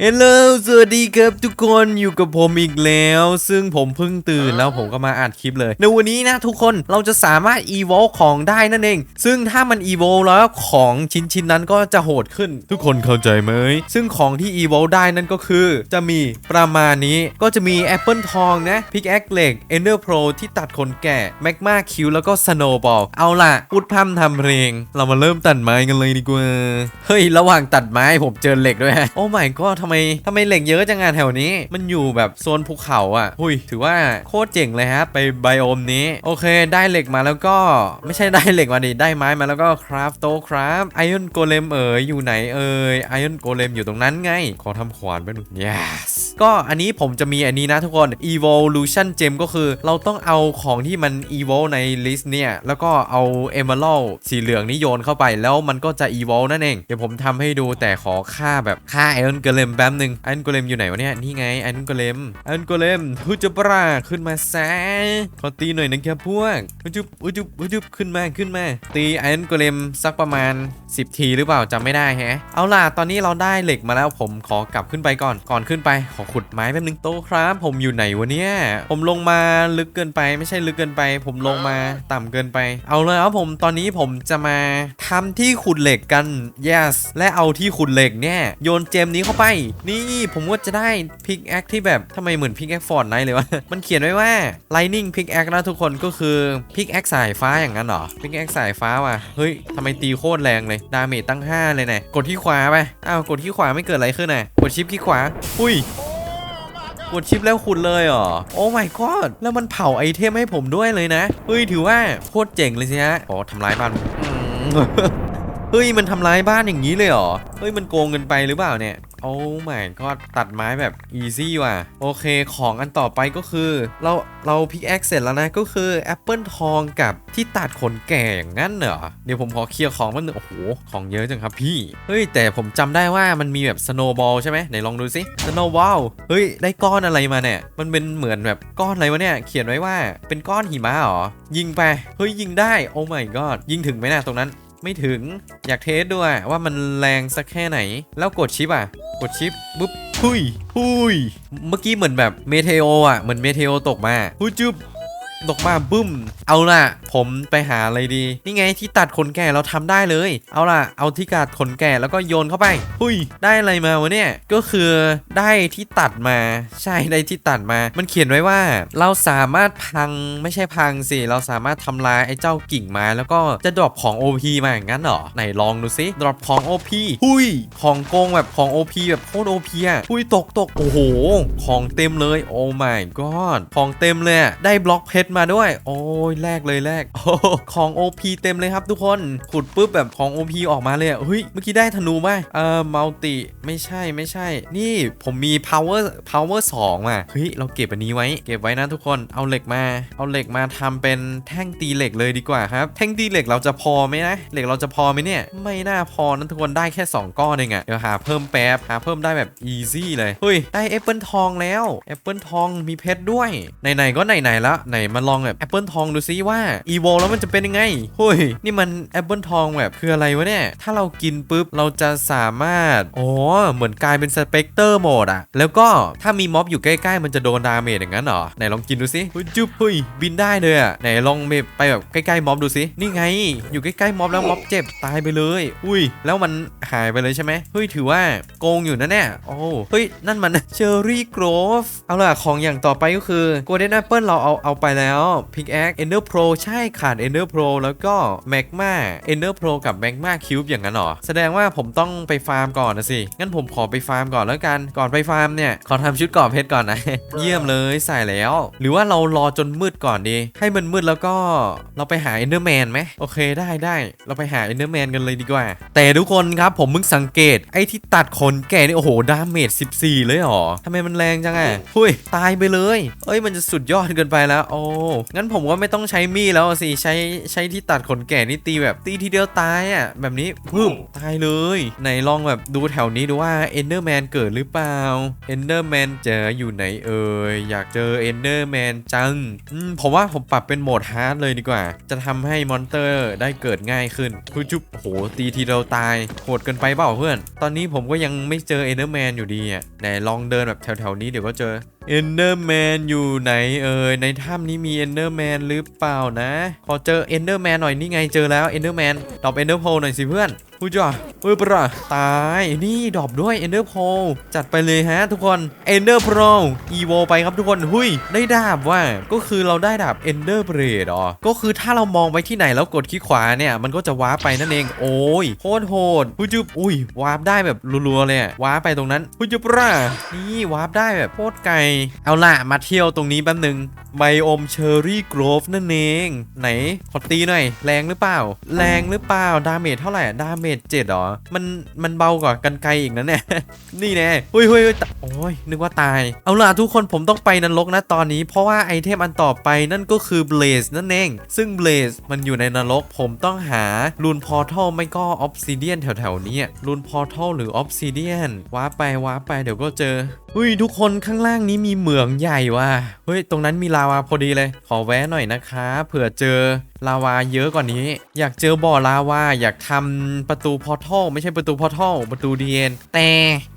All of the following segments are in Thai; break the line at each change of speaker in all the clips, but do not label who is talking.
เฮลโลสวัสดีครับทุกคนอยู่กับผมอีกแล้ว ซึ่งผมเพิ่งตื่นแล้วผมก็มาอัดคลิปเลย ในวันนี้นะทุกคนเราจะสามารถ evolve ของได้นั่นเอง ซึ่งถ้ามัน evolve แล้วของชิ้นชิ้นๆนั้นก็จะโหดขึ้น ทุกคนเข้าใจไหม ซึ่งของที่ evolve ได้นั่นก็คือ จะมีประมาณนี้ก็จะมีแอปเปิลทองนะพิกแอคเหล็ก Ender Pro ที่ตัดขนแกะแมกมาคิวแล้วก็ Snowball เอาล่ะพูดพร่ำทำเพลง เรามาเริ่มตัดไม้กันเลยดีกว่าเฮ้ยระหว่างตัดไม้ผมเจอเหล็กด้วยฮะโอ้ my god ทำไมทำไมเหล็กเยอะจังงานแถวนี้ มันอยู่แบบโซนภูเขาอะหุยถือว่าโคตรเจ๋งเลยฮะ ไปไบโอมนี้ โอเค ได้เหล็กมาแล้วก็ไม่ใช่ได้เหล็กมาดิได้ไม้มาแล้วก็คราฟโตคราฟไอออนโกเลมเอ๋ยอยู่ไหนเอ่ยไอออนโกเลมอยู่ตรงนั้นไง ขอทำขวานไปหนึ่ง yes ก็อันนี้ผมจะมีอันนี้นะทุกคน evolution gem ก็คือเราต้องเอาของที่มัน evolve ใน list เนี่ย แล้วก็เอา emerald สีเหลืองนี่โยนเข้าไปแล้วมันก็จะ evolve นั่นเอง เดี๋ยวผมทำให้ดูแต่ขอค่าแบบค่า iron golem แป๊บหนึ่ง iron golem อยู่ไหนวะเนี่ย นี่ไง iron golem iron golem ฮูจะปราขึ้นมาแซะขอตีหน่อยนะครับพวกอุจุบอุจุบอุจุบขึ้นมาขึ้นมา ตี iron golem สักประมาณ 10 ทีหรือเปล่าจำไม่ได้แฮะ เอาล่ะตอนนี้เราได้เหล็กมาแล้วผมขอกลับขึ้นไปก่อนก่อนขึ้นไปขอขุดไม้แป๊บนึงโตครับ ผมอยู่ไหนวะเนี่ย ผมลงมาลึกเกินไป ไม่ใช่ลึกเกินไป ผมลงมาต่ำเกินไป เอาเลยครับผมตอนนี้ผมจะมาทำที่ขุดเหล็กกัน yes และเอาที่ขุดเหล็กเนี่ยโยนเจมนี้เข้าไป นี่ผมก็จะได้พิกแอคที่แบบทำไมเหมือนพิกแอคฟอร์ดไนเลยวะ มันเขียนไว้ว่า lightning pickaxe นะทุกคนก็คือพิกแอคสายฟ้าอย่างนั้นเหรอพิกแอคสายฟ้าว่ะเฮ้ยทำไมตีโคตรแรงเลยดาเมจตั้ง 5 เลยนะกดที่ขวาไปอ้าวกดที่ขวาไม่เกิดอะไรขึ้นน่ะกดชิปที่ขวาอุ้ย กดชิปแล้วขุดเลยเหรอ โอ้ my god แล้วมันเผาไอเทมให้ผมด้วยเลยนะ เฮ้ย ถือว่าโคตรเจ๋งเลยสิฮะอ๋อทำร้ายบ้านเฮ้ย มันทำร้ายบ้านอย่างนี้เลยเหรอ เฮ้ย มันโกงเงินไปหรือเปล่าเนี่ย โอ้ my god ตัดไม้แบบ easy ว่ะ โอเคของอันต่อไปก็คือ เราเราพิกแอคเสร็จแล้วนะก็คือแอปเปิลทองกับที่ตัดขนแก่อย่างนั้นเหรอ เดี๋ยวผมขอเคลียร์ของมันหนึ่งโอ้โห ของเยอะจังครับพี่ เฮ้ย แต่ผมจำได้ว่ามันมีแบบ snowball ใช่ไหมไหนลองดูสิ snowball เฮ้ย ได้ก้อนอะไรมาเนี่ย มันเป็นเหมือนแบบก้อนอะไรวะเนี่ย เขียนไว้ว่าเป็นก้อนหิมะเหรอ ยิงไป เฮ้ยยิงได้ โอ้ my god ยิงถึงไหมนะตรงนั้น ไม่ถึง อยากเทสด้วยว่ามันแรงสักแค่ไหน แล้วกดชิปอะ กดชิปปุ๊บหุยหุยเมื่อกี้เหมือนแบบเมเทโออะ เหมือนเมเทโอตกมาหุยจุบ ตกมาบึ้ม เอาล่ะ ผมไปหาอะไรดี นี่ไงที่ตัดขนแก่เราทำได้เลย เอาล่ะ เอาที่ตัดขนแก่แล้วก็โยนเข้าไป หุยได้อะไรมาวะเนี่ย ก็คือได้ที่ตัดมา ใช่ได้ที่ตัดมา มันเขียนไว้ว่า เราสามารถพังไม่ใช่พังสิ เราสามารถทำลายไอ้เจ้ากิ่งไม้แล้วก็จะดรอปของ OP มาอย่างนั้นเหรอ ไหนลองดูสิดรอปของ OP หุย ของโกงแบบของ OP แบบโคตร OP อะหุยตกตกโอ้โห ของเต็มเลย โอ้ my god ของเต็มเลยได้บล็อกเพชรมาด้วย โอ้ยแลกเลยแลกโอ้โหของ OP เต็มเลยครับทุกคนขุดปุ๊บแบบของ OP ออกมาเลยอะเฮ้ยเมื่อกี้ได้ธนูไหมเอ่อมัลติไม่ใช่ไม่ใช่ นี่ผมมี power power 2อะเฮ้ยเราเก็บอันนี้ไว้ เก็บไว้นะทุกคนเอาเหล็กมา เอาเหล็กมาทำเป็นแท่งตีเหล็กเลยดีกว่าครับ แท่งตีเหล็กเราจะพอไหมนะเหล็กเราจะพอไหมเนี่ย ไม่น่าพอนะทุกคนได้แค่ 2 ก้อนเองอะเดี๋ยวหาเพิ่มแป๊บหาเพิ่มได้แบบ easy เลยเฮ้ยได้แอปเปิลทองแล้วแอปเปิลทองมีเพชรด้วยไหนๆก็ไหนๆแล้วไหนมาลองแบบแอปเปิลทองดูซิว่า evo แล้วมันจะเป็นยังไงเฮ้ยนี่มันแอปเปิลทองแบบคืออะไรวะเนี่ย ถ้าเรากินปุ๊บเราจะสามารถอ๋อเหมือนกลายเป็นสเปกเตอร์โหมดอะแล้วก็ถ้ามีม็อบอยู่ใกล้ๆ มันจะโดนดาเมจอย่างนั้นเหรอไหนลองกินดูสิเฮ้ยจุ๊บเฮ้ยบินได้เลยอะไหนลองไปแบบใกล้ๆม็อบดูสินี่ไง อยู่ใกล้ๆม็อบแล้วม็อบเจ็บตายไปเลย อุ้ย แล้วมันหายไปเลยใช่ไหมเฮ้ยถือว่าโกงอยู่นะเนี่ยโอ้เฮ้ยนั่นมันเชอร์รี่กรฟเอาล่ะของอย่างต่อไปก็คือโกลเด้นแอปเปิลเราเอาเอาไปแล้วพิกแอคเอนเดอร์โปรใช่ขาดเอนเดอร์โปรแล้วก็แมกมาเอนเดอร์โปรกับแมกมาคิวบอย่างนั้นหรอ แสดงว่าผมต้องไปฟาร์มก่อนนะสิ งั้นผมขอไปฟาร์มก่อนแล้วกัน ก่อนไปฟาร์มเนี่ย ขอทำชุดกราะเพชรก่อนนะ เยี่ยมเลยใส่แล้ว หรือว่าเรารอจนมืดก่อนดี ให้มันมืดแล้วก็เราไปหาเอนเดอร์แมนไหมโอเคได้ได้เราไปหาเอนเดอร์แมนกันเลยดีกว่า แต่ทุกคนครับผมเพิ่งสังเกตไอ้ที่ตัดขนแก่นี่โอ้โหดาเมจ14 เลยหรอทำไมมันแรงจังอะหุ้ยตายไปเลย เอ้ยมันจะสุดยอดเกินไปแล้วโอ้งั้นผมก็ไม่ต้องใช้มีดแล้วสิ ใช้ใช้ที่ตัดขนแก่นี่ตีแบบตีทีเดียวตายอะ แบบนี้ปึ๊บตายเลย ไหนลองแบบดูแถวนี้ดูว่าเอนเดอร์แมนเกิดหรือเปล่าเอนเดอร์แมนจะอยู่ไหนเอ่ย อยากเจอเอนเดอร์แมนจังอืมผมว่าผมปรับเป็นโหมดฮาร์ดเลยดีกว่า จะทำให้มอนเตอร์ได้เกิดง่ายขึ้นคือจุ๊บโอ้โหตีทีเดียวตายโหดเกินไปเปล่าเพื่อน ตอนนี้ผมก็ยังไม่เจอเอนเดอร์แมนอยู่ดีอะไหนลองเดินแบบแถวๆนี้เดี๋ยวก็เจอเอนเดอร์แมนอยู่ไหนเอ่ยในถ้ำนี้มีเอนเดอร์แมนหรือเปล่านะ ขอเจอเอนเดอร์แมนหน่อยนี่ไงเจอแล้วเอนเดอร์แมนดอกเอนเดอร์โพหน่อยสิเพื่อน พูดจ้ะเฮ้ยปะตายนี่ดอปด้วยเอนเดอร์โพจัดไปเลยฮะทุกคนเอนเดอร์โพอีโวไปครับทุกคนหุยได้ดาบว่าก็คือเราได้ดาบเอนเดอร์เบรดอ๋อก็คือถ้าเรามองไปที่ไหนแล้วกดคลิกขวาเนี่ยมันก็จะว้าไปนั่นเองโอ้ยโคตรโหดพูจุบอุ้ยวาร์ปได้แบบรัวๆเลยอะว้าไปตรงนั้นพูจุบปะนี่วาร์ปได้แบบโคตรไกลเอาล่ะมาเที่ยวตรงนี้แป๊บหนึ่งไบโอมเชอร์รี่กรฟนั่นเองไหนขอตีหน่อยแรงหรือเปล่า แรงหรือเปล่าดาเมจเท่าไหร่ดาเมจเจ็ดหรอ มันมันเบากว่ากันไกลอีกนะเนี่ย นี่แน่เฮ้ยเฮ้ยเฮ้ยโอ้ยนึกว่าตาย เอาล่ะทุกคนผมต้องไปนรกนะตอนนี้ เพราะว่าไอเทมอันต่อไปนั่นก็คือเบลสนั่นเอง ซึ่งเบลสมันอยู่ในนรก ผมต้องหารูนพอร์ทัลไม่ก็ออฟซิเดียนแถวๆนี้รูนพอร์ทัลหรือออฟซิเดียนว้าไปว้าไปเดี๋ยวก็เจอ เฮ้ยทุกคนข้างล่างนี้มีเหมืองใหญ่ว่ะ เฮ้ย ตรงนั้นมีลาวาพอดีเลย ขอแวะหน่อยนะคะ เผื่อเจอลาวาเยอะกว่านี้ อยากเจอบ่อลาวา อยากทำประตูพอร์ทัลไม่ใช่ประตูพอร์ทัลประตูดีเอ็นแต่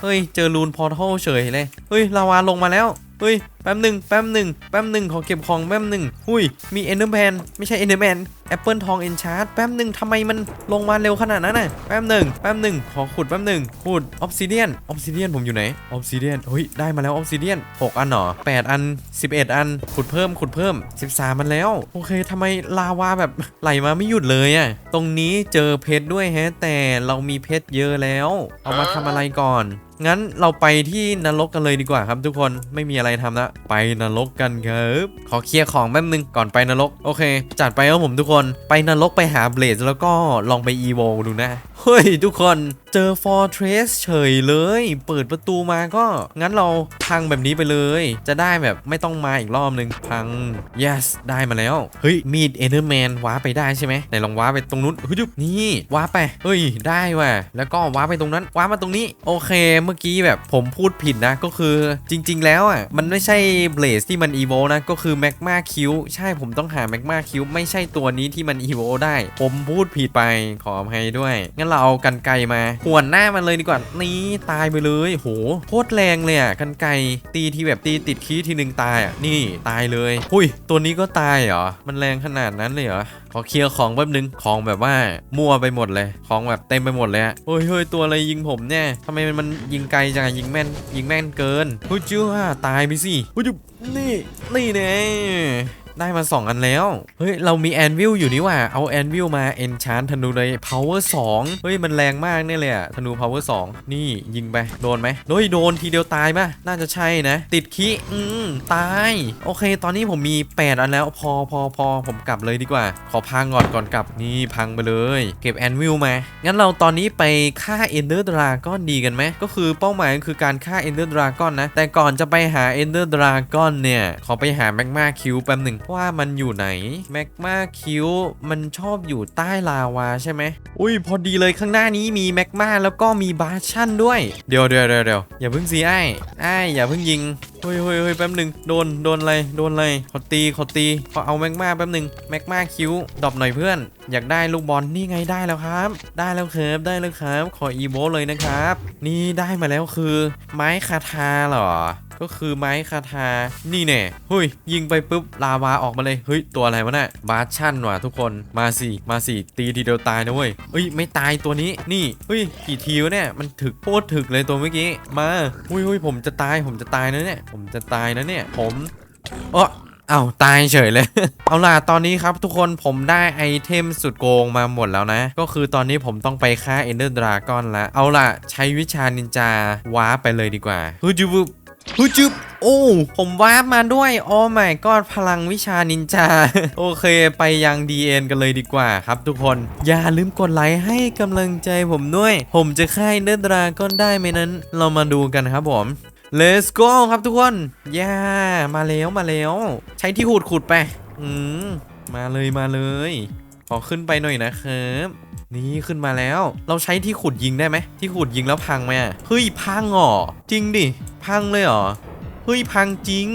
เฮ้ย เจอรูนพอร์ทัลเฉยเลย เฮ้ยลาวาลงมาแล้ว เฮ้ย แป๊บหนึ่งแป๊บหนึ่งแป๊บหนึ่งขอเก็บของแป๊บหนึ่งหุ้ย มีเอนเดอร์แมนไม่ใช่เอนเดอร์แมนแอปเปิลทองเอนชาร์ดแป๊บหนึ่งทำไมมันลงมาเร็วขนาดนั้นน่ะ แป๊บหนึ่งแป๊บหนึ่งขอขุดแป๊บหนึ่งขุดออฟซิเดียนออฟซิเดียนผมอยู่ไหนออฟซิเดียนเฮ้ย ได้มาแล้วออฟซิเดียน6อันหรอ8อัน11อัน ขุดเพิ่มขุดเพิ่ม13มันแล้ว โอเคทำไมลาวาแบบไหลมาไม่หยุดเลยอะตรงนี้เจอเพชรด้วยแฮะแต่เรามีเพชรเยอะแล้ว เอามาทำอะไรก่อน งั้นเราไปที่นรกกันเลยดีกว่าครับทุกคนไม่มีอะไรทำละไปนรกกันครับขอเคลียร์ของแป๊บนึงก่อนไปนรกโอเค จัดไปครับผมทุกคนไปนรกไปหาเบลดแล้วก็ลองไปอีโวดูนะเฮ้ยทุกคนเจอ Fortress เฉยเลย เปิดประตูมาก็ งั้นเราพังแบบนี้ไปเลย จะได้แบบไม่ต้องมาอีกรอบนึงพัง yes ได้มาแล้ว เฮ้ย มีด Enderman ว้าไปได้ใช่ไหมไหนลองว้าไปตรงนู้นเฮ้ยนี่ว้าไป เฮ้ย ได้ว่ะแล้วก็ว้าไปตรงนั้นว้ามาตรงนี้ โอเคเมื่อกี้แบบผมพูดผิดนะ ก็คือจริง ๆ แล้วอะมันไม่ใช่เบลสที่มันอีโวนะก็คือแมกมาคิวใช่ผมต้องหาแมกมาคิวไม่ใช่ตัวนี้ที่มันอีโวได้ ผมพูดผิดไปขออภัยด้วย งั้นเราเอากันไกมาหวนหน้ามันเลยดีกว่านี่ตายไปเลยโหโคตรแรงเลยอะกันไกตีทีแบบตีติดคีทีหนึ่งตายอะนี่ตายเลยหุยตัวนี้ก็ตายเหรอมันแรงขนาดนั้นเลยเหรอขอเคลียร์ของแป๊บนึงของแบบว่ามั่วไปหมดเลย ของแบบเต็มไปหมดเลยอะเฮ้ยเฮ้ยตัวอะไรยิงผมเนี่ยทำไมมันมันยิงไกลจังยิงแม่นยิงแม่นเกินเฮ้ยจ้าตายไปสิเฮ้ยจุ๊บนี่นี่แน่ ได้มา2อันแล้ว เฮ้ย เรามีแอนวิลอยู่นี่ว่า เอาแอนวิลมาเอนชานธนูเลย power 2เฮ้ย มันแรงมากเนี่ยเลยอะธนู power 2นี่ยิงไป โดนไหมโดยโดนทีเดียวตายป่ะ น่าจะใช่นะ ติดคิอืมตาย โอเค ตอนนี้ผมมี 8 อันแล้ว พอพอพอผมกลับเลยดีกว่า ขอพังก่อนก่อนกลับ นี่พังไปเลย เก็บแอนวิลมา งั้นเราตอนนี้ไปฆ่าเอนเดอร์ดราก้อนดีกันไหม ก็คือเป้าหมายคือการฆ่าเอนเดอร์ดราก้อนนะ แต่ก่อนจะไปหาเอนเดอร์ดราก้อนเนี่ย ขอไปหาแมกมาคิวแป๊บหนึ่งว่ามันอยู่ไหนแมกมาคิวมันชอบอยู่ใต้ลาวาใช่ไหมอุ้ยพอดีเลยข้างหน้านี้มีแมกมาแล้วก็มีบาร์ชั่นด้วย เดี๋ยวเดี๋ยวเดี๋ยวอย่าเพิ่งซีไอ้ไอ้อย่าเพิ่งยิงเฮ้ยเฮ้ยเฮ้ยแป๊บหนึ่งโดนโดนอะไรโดนอะไรขอตีขอตีขอเอาแมกมาแป๊บหนึ่งแมกมาคิวดรอปหน่อยเพื่อน อยากได้ลูกบอลนี่ไงได้แล้วครับ ได้แล้วครับได้แล้วครับ ขออีโวเลยนะครับ นี่ได้มาแล้วคือ ไม้คาทาเหรอ ก็คือไม้คาทา นี่แน่เฮ้ย ยิงไปปุ๊บลาวาออกมาเลย เฮ้ย ตัวอะไรวะน่ะบาชั่นว่ะทุกคน มาสิมาสิตีทีเดียวตายนะเว้ยเฮ้ย ไม่ตายตัวนี้ นี่ เฮ้ย กี่ทีวะเนี่ย มันถึกโคตรถึกเลยตัวเมื่อกี้ มาเฮ้ยเฮ้ยผมจะตาย ผมจะตายนะเนี่ย ผมจะตายนะเนี่ย ผมเออเอาตายเฉยเลย เอาล่ะ ตอนนี้ครับทุกคนผมได้ไอเทมสุดโกงมาหมดแล้วนะ ก็คือตอนนี้ผมต้องไปฆ่าเอนเดอร์ดราก้อนละ เอาล่ะ ใช้วิชานินจาวาร์ปไปเลยดีกว่าฮึจุบ ฮึจุบโอ้ ผมวาร์ปมาด้วย โอ้ my god พลังวิชานินจา โอเคไปยัง DN กันเลยดีกว่าครับทุกคน อย่าลืมกดไลค์ให้กำลังใจผมด้วย ผมจะฆ่าเนเดอร์ดราก้อนได้ไหมนั้น เรามาดูกันครับผม let's go ครับทุกคน ย่า มาแล้วมาแล้ว ใช้ที่ขุดขุดไป อืม มาเลยมาเลย ขอขึ้นไปหน่อยนะครับ นี่ขึ้นมาแล้ว เราใช้ที่ขุดยิงได้ไหม ที่ขุดยิงแล้วพังไหมเฮ้ยพังเหรอจริงดิ พังเลยเหรอ เฮ้ยพังจริง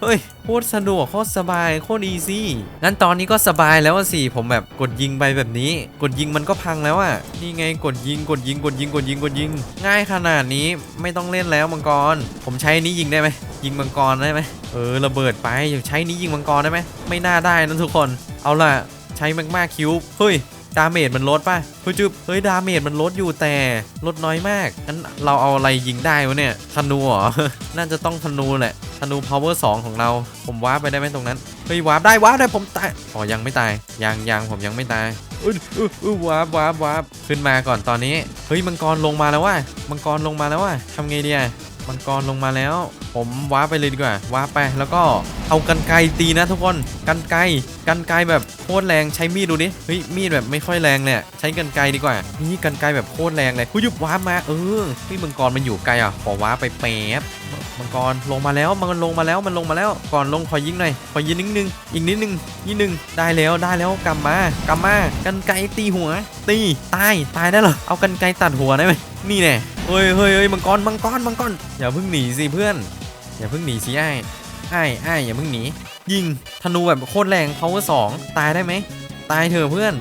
เฮ้ยโคตรสะดวกโคตรสบายโคตรอีซี่งั้นตอนนี้ก็สบายแล้วสิผมแบบกดยิงไปแบบนี้ กดยิงมันก็พังแล้วอะนี่ไงกดยิงกดยิงกดยิงกดยิงกดยิง ง่ายขนาดนี้ไม่ต้องเล่นแล้วมังกร ผมใช้นี้ยิงได้ไหมยิงมังกรได้ไหมเออระเบิดไปอย่าใช้นี้ยิงมังกรได้ไหมไม่น่าได้นะทุกคน เอาล่ะใช้มากๆคิวเฮ้ย ดาเมจมันลดป่ะเฮ้ยจุ๊บเฮ้ยดาเมจมันลดอยู่แต่ลดน้อยมากงั้นเราเอาอะไรยิงได้วะเนี่ยธนูเหรอน่าจะต้องธนูแหละธนู power 2 ของเรา ผมวาร์ปไปได้ไหมตรงนั้นเฮ้ยวาร์ปได้วาร์ปได้ผมตายอ๋อยังไม่ตายยังยังผมยังไม่ตายอุ้ยอุ้ยอุ้ยวาร์ปวาร์ปวาร์ปขึ้นมาก่อนตอนนี้เฮ้ยมังกรลงมาแล้วว่ะมังกรลงมาแล้วว่ะทำไงดีอะ มังกรลงมาแล้ว ผมว้าไปเลยดีกว่าว้าไปแล้วก็เอากันไกตีนะทุกคนกันไกกันไกแบบโคตรแรงใช้มีดดูดิเฮ้ยมีดแบบไม่ค่อยแรงเลยใช้กันไกดีกว่านี่กันไกแบบโคตรแรงเลยคุยยุบว้ามาเออพี่มังกรมันอยู่ไกลอะขอว้าไปแป๊บ มังกรลงมาแล้วมันลงมาแล้วมันลงมาแล้วก่อนลงขอยิงหน่อยขอยิงนิดนึงอีกนิดนึงนิดนึงได้แล้วได้แล้วกำมากำมากันไกตีหัว ตีตายตายได้เหรอเอากันไกตัดหัวได้ไหมนี่แน่เฮ้ยเฮ้ยเฮ้ยมังกรมังกรมังกรอย่าเพิ่งหนีสิเพื่อน อย่าเพิ่งหนีสิไอ้ไอ้ไอ้อย่าเพิ่งหนียิงธนูแบบโคตรแรง power 2ตายได้ไหมตายเถอะเพื่อน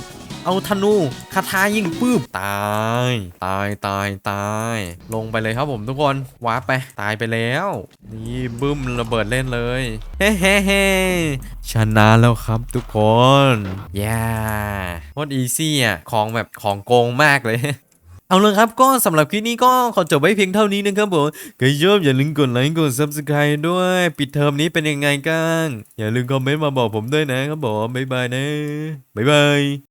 เอาธนูคาถายิงปื้บตาย ตายตายตาย ลงไปเลยครับผมทุกคนวาร์ปไปตายไปแล้ว นี่บึ้มระเบิดเล่นเลยเฮ้เฮ้เฮ้ชนะแล้วครับทุกคนย่าโคตรอีซี่อะของแบบของโกงมากเลยเอาเลยครับก็สำหรับคลิปนี้ก็ขอจบไว้เพียงเท่านี้นะครับผมใครชอบอย่าลืมกดไลค์กด subscribe ด้วย ปิดเทอมนี้เป็นยังไงกันอย่าลืมคอมเมนต์มาบอกผมด้วยนะครับผมบ๊ายบายนะบ๊ายบาย